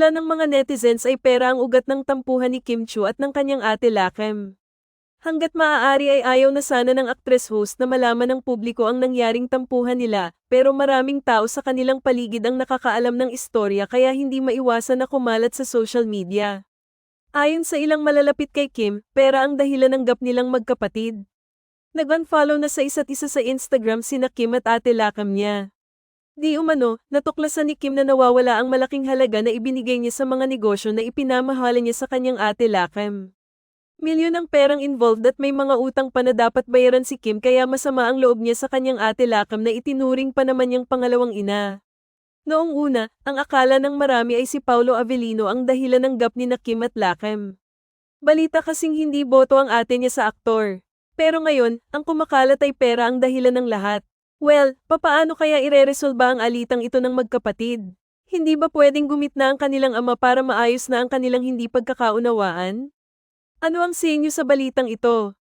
hula ng mga netizens ay pera ang ugat ng tampuhan ni Kim Chu at ng kanyang ate Lakem. Hanggat maaari ay ayaw na sana ng actress host na malaman ng publiko ang nangyaring tampuhan nila, pero maraming tao sa kanilang paligid ang nakakaalam ng istorya kaya hindi maiwasan na kumalat sa social media. Ayon sa ilang malalapit kay Kim, pera ang dahilan ng gap nilang magkapatid. Nag-unfollow na sa isa't isa sa Instagram sina Kim at ate Lakam niya. Di umano, natuklasan ni Kim na nawawala ang malaking halaga na ibinigay niya sa mga negosyo na ipinamahala niya sa kanyang ate Lakem. Milyon ang perang involved at may mga utang pa na dapat bayaran si Kim kaya masama ang loob niya sa kanyang ate Lakem na itinuring pa naman niyang pangalawang ina. Noong una, ang akala ng marami ay si Paulo Avellino ang dahilan ng gap ni na Kim at Lakem. Balita kasing hindi boto ang ate niya sa aktor. Pero ngayon, ang kumakalat ay pera ang dahilan ng lahat. Well, papaano kaya ireresolba ang alitang ito ng magkapatid? Hindi ba pwedeng gumitna ang kanilang ama para maayos na ang kanilang hindi pagkakaunawaan? Ano ang sinyo sa balitang ito?